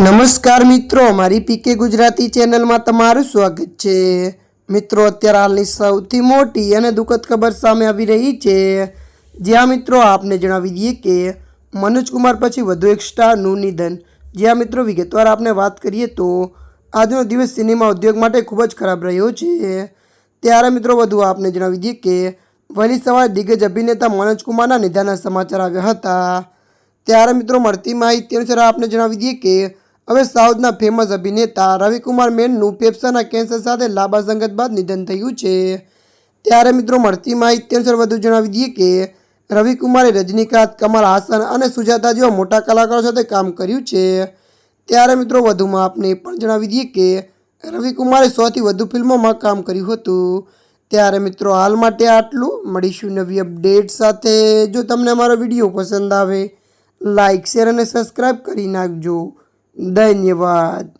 નમસ્કાર મિત્રો, મારી પીકે ગુજરાતી ચેનલમાં તમારું સ્વાગત છે. મિત્રો, અત્યારે હાલની સૌથી મોટી અને દુઃખદ ખબર સામે આવી રહી છે. જ્યાં મિત્રો, આપને જણાવી દઈએ કે મનોજ કુમાર પછી વધુ એક સ્ટારનું નિધન. જ્યાં મિત્રો, વિગતવાર આપને વાત કરીએ તો આજનો દિવસ સિનેમા ઉદ્યોગ માટે ખૂબ જ ખરાબ રહ્યો છે. ત્યારે મિત્રો, વધુ આપને જણાવી દઈએ કે વહેલી સવારે દિગ્ગજ અભિનેતા મનોજ કુમારના નિધનના સમાચાર આવ્યા હતા. ત્યારે મિત્રો, મળતી માહિતી અનુસાર આપને જણાવી દઈએ કે હવે સાઉથના ફેમસ અભિનેતા રવિકુમાર મેનનું ફેફસાના કેન્સર સાથે લાંબા સંગત બાદ નિધન થયું છે. ત્યારે મિત્રો મળતી માહિતી અનુસાર વધુ જણાવી દઈએ કે રવિકુમારે રજનીકાંત, કમલ હાસન અને સુજાતા જેવા મોટા કલાકારો સાથે કામ કર્યું છે. ત્યારે મિત્રો વધુમાં આપને પણ જણાવી દઈએ કે રવિકુમારે સોથી વધુ ફિલ્મોમાં કામ કર્યું હતું. ત્યારે મિત્રો હાલ માટે આટલું. મળીશું નવી અપડેટ સાથે. જો તમને અમારો વીડિયો પસંદ આવે લાઇક શેર અને સબસ્ક્રાઈબ કરી નાખજો. धन्यवाद